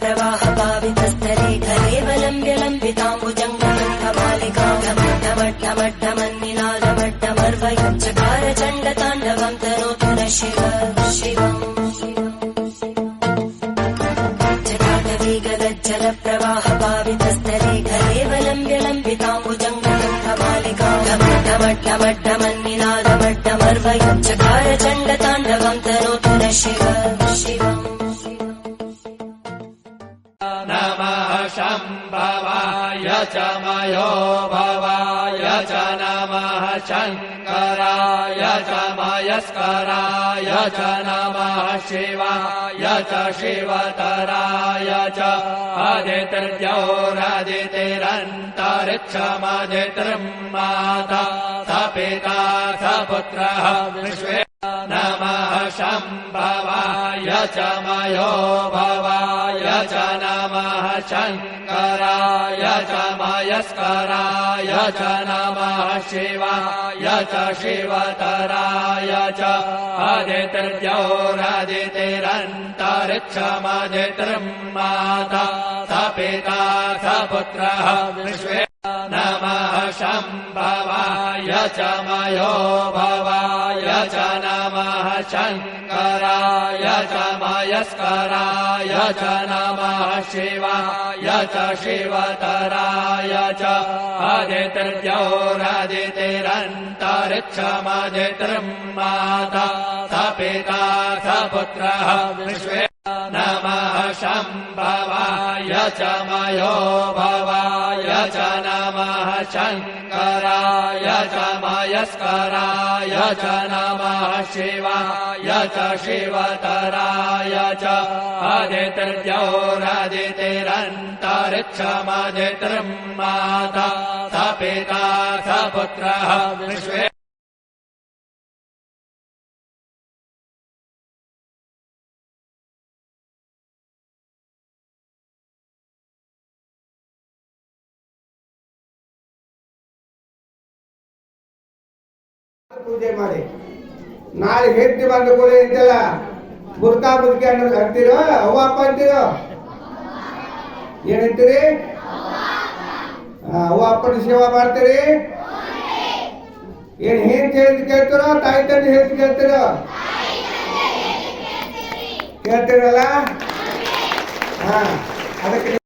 प्रवाह पावितस्तरे घरेवलम्ब्य लम्बिताम्बुजङ्गमण्डमट्टमट्टमन्निनादमट्टमर्वयञ्चकार चण्डताण्डवं तनोतु न शिव शिवम् जलप्रवाह पावितस्तरे घरेवलम्ब्य लम्बिताम्बुजङ्गमण्डमालिकामट्टमट्टमट्टमन्निनादमट्टमर्वयञ्च शम्भवाय च मयो भवाय च नमः शङ्कराय च मयस्कराय च नमः शिवाय च शिवतराय च अदितिर्द्यौरदितिरन्तरिक्षमदितिर्म् माता स पिता स पुत्रः विश्वे शम्भवाय च मयो भवाय च नमः शङ्कराय च च नमः शिवाय च शिवतराय च अदितिर्द्यौरदितिरन्तरिक्षमदितिर्म् माता स पिता स पुत्रः विश्वे नमः शम्भवाय च मयो भवाय च नमः शङ्कराय च मयस्कराय च नमः शिवाय च शिवतराय च माता स पिता स पुत्रः विश्वे शम्भवाय च मयो भवाय च नमः शङ्कराय च मयस्कराय च नमः शिवाय च शिवतराय च अदितिर्द्यौरदितिरन्तरिक्षमदितिर्म् माता स पिता स पुत्रः विश्वे ಪೂಜೆ ಮಾಡಿ. ನಾಳೆ ಹೆಂಡತಿ ಬಂದ ಕೂಡ ಎಂತೆಲ್ಲ ಬುರ್ಕಾ ಬುರ್ಕಿ ಅನ್ನೋದು ಅಂತೀರೋ? ಅವ್ವ, ಅಪ್ಪ ಅಂತೀರೋ? ಏನಂತೀರಿ ಅವ್ವ, ಅಪ್ಪನ ಸೇವಾ ಮಾಡ್ತೀರಿ? ಏನ್ ಹೆಂಗೆ ಹೇಳಿದ್ ಕೇಳ್ತೀರೋ? ತಾಯಿ ತಂದೆ ಹೇಳಿದ್ ಕೇಳ್ತೀರೋ? ಕೇಳ್ತೀರಲ್ಲ? ಹಾ, ಅದಕ್ಕೆ